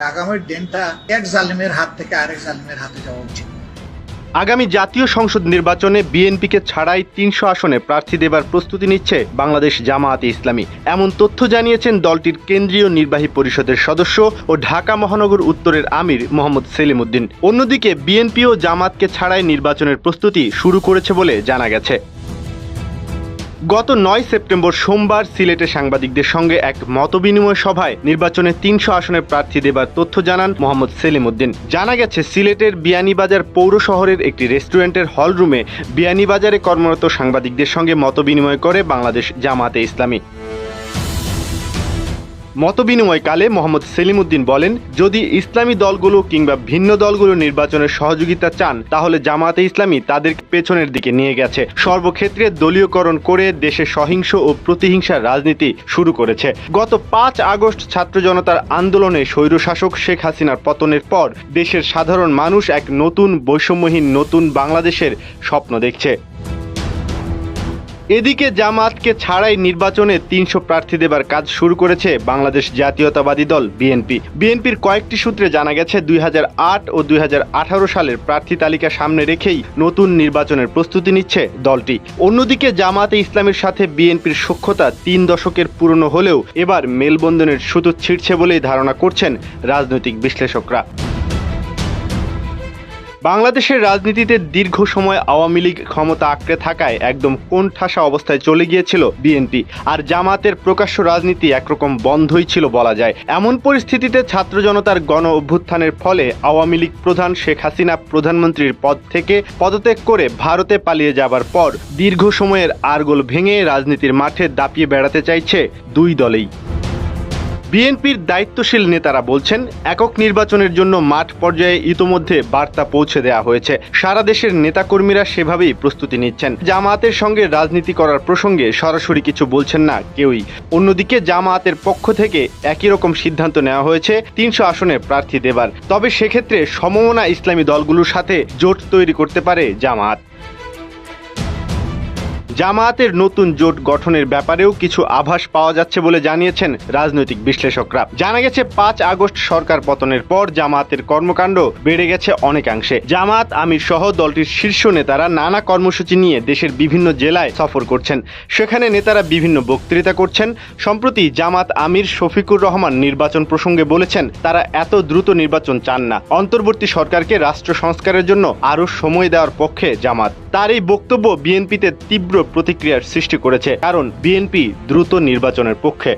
আগামী দিনটা এক জালিমের হাত থেকে আরেক জালিমের হাতে যাওয়া উচিত। আগামী জাতীয় সংসদ নির্বাচনে বিএনপিকে ছাড়াই তিনশো আসনে প্রার্থী দেবার প্রস্তুতি নিচ্ছে বাংলাদেশ জামায়াতে ইসলামী। এমন তথ্য জানিয়েছেন দলটির কেন্দ্রীয় নির্বাহী পরিষদের সদস্য ও ঢাকা মহানগর উত্তরের আমির মোহাম্মদ সেলিম উদ্দিন অন্যদিকে বিএনপি ও জামাতকে ছাড়াই নির্বাচনের প্রস্তুতি শুরু করেছে বলে জানা গেছে। গত নয় সেপ্টেম্বর সোমবার সিলেটে সাংবাদিকদের সঙ্গে এক মতবিনিময় সভায় নির্বাচনে তিনশো আসনের প্রার্থী দেবার তথ্য জানান মোহাম্মদ সেলিম উদ্দিন জানা গেছে, সিলেটের বিয়ানীবাজার পৌর শহরের একটি রেস্টুরেন্টের হলরুমে বিয়ানীবাজারে কর্মরত সাংবাদিকদের সঙ্গে মতবিনিময় করে বাংলাদেশ জামাতে ইসলামী। মতবিনিময়কালে মোহাম্মদ সেলিম উদ্দিন বলেন, যদি ইসলামী দলগুলো কিংবা ভিন্ন দলগুলো নির্বাচনের সহযোগিতা চান, তাহলে জামাতে ইসলামী তাদের পেছনের দিকে নিয়ে গেছে। সর্বক্ষেত্রে দলীয়করণ করে দেশে সহিংস ও প্রতিহিংসার রাজনীতি শুরু করেছে। গত পাঁচ আগস্ট ছাত্র জনতার আন্দোলনে স্বৈরশাসক শেখ হাসিনার পতনের পর দেশের সাধারণ মানুষ এক নতুন বৈষম্যহীন নতুন বাংলাদেশের স্বপ্ন দেখছে। এদিকে জামাতকে ছাড়াই নির্বাচনে তিনশো প্রার্থী দেবার কাজ শুরু করেছে বাংলাদেশ জাতীয়তাবাদী দল, বিএনপি। বিএনপির কয়েকটি সূত্রে জানা গেছে, দুই হাজার আট ও দুই হাজার আঠারো সালের প্রার্থী তালিকা সামনে রেখেই নতুন নির্বাচনের প্রস্তুতি নিচ্ছে দলটি। অন্যদিকে জামাতে ইসলামের সাথে বিএনপির সক্ষতা তিন দশকের পুরনো হলেও এবার মেলবন্ধনের সুতো ছিঁড়ছে বলেই ধারণা করছেন রাজনৈতিক বিশ্লেষকরা। বাংলাদেশের রাজনীতিতে দীর্ঘ সময় আওয়ামী লীগ ক্ষমতা আঁকড়ে থাকায় একদম কোণঠাসা অবস্থায় চলে গিয়েছিল বিএনপি। আর জামাতের প্রকাশ্য রাজনীতি একরকম বন্ধই ছিল বলা যায়। এমন পরিস্থিতিতে ছাত্র জনতার গণ অভ্যুত্থানের ফলে আওয়ামী লীগ প্রধান শেখ হাসিনা প্রধানমন্ত্রীর পদ থেকে পদত্যাগ করে ভারতে পালিয়ে যাবার পর দীর্ঘ সময়ের আরগোল ভেঙে রাজনীতির মাঠে দাপিয়ে বেড়াতে চাইছে দুই দলেই। বিএনপির দায়িত্বশীল নেতারা বলছেন, একক নির্বাচনের জন্য মাঠ পর্যায়ে ইতোমধ্যে বার্তা পৌঁছে দেওয়া হয়েছে। সারা দেশের নেতাকর্মীরা সেভাবেই প্রস্তুতি নিচ্ছেন। জামায়াতের সঙ্গে রাজনীতি করার প্রসঙ্গে সরাসরি কিছু বলছেন না কেউই। অন্যদিকে জামায়াতের পক্ষ থেকে একই রকম সিদ্ধান্ত নেওয়া হয়েছে, তিনশো আসনে প্রার্থী দেবার। তবে সেক্ষেত্রে সমমনা ইসলামী দলগুলোর সাথে জোট তৈরি করতে পারে জামায়াত। জামায়াতের নতুন জোট গঠনের ব্যাপারেও কিছু আভাস পাওয়া যাচ্ছে বলে জানিয়েছেন রাজনৈতিক বিশ্লেষকরা। জানা গেছে, পাঁচ আগস্ট সরকার পতনের পর জামায়াতের কর্মকাণ্ড বেড়ে গেছে অনেকাংশে। জামাত আমির সহ দলটির শীর্ষ নেতারা নানা কর্মসূচি নিয়ে দেশের বিভিন্ন জেলায় সফর করছেন। সেখানে নেতারা বিভিন্ন বক্তৃতা করছেন। সম্প্রতি জামাত আমির শফিকুর রহমান নির্বাচন প্রসঙ্গে বলেছেন, তারা এত দ্রুত নির্বাচন চান না। অন্তর্বর্তী সরকারকে রাষ্ট্র সংস্কারের জন্য আরও সময় দেওয়ার পক্ষে জামাত তার এই বক্তব্য বিএনপিতে তীব্র প্রতিক্রিয়ার সৃষ্টি করেছে কারণ বিএনপি দ্রুত নির্বাচনের পক্ষে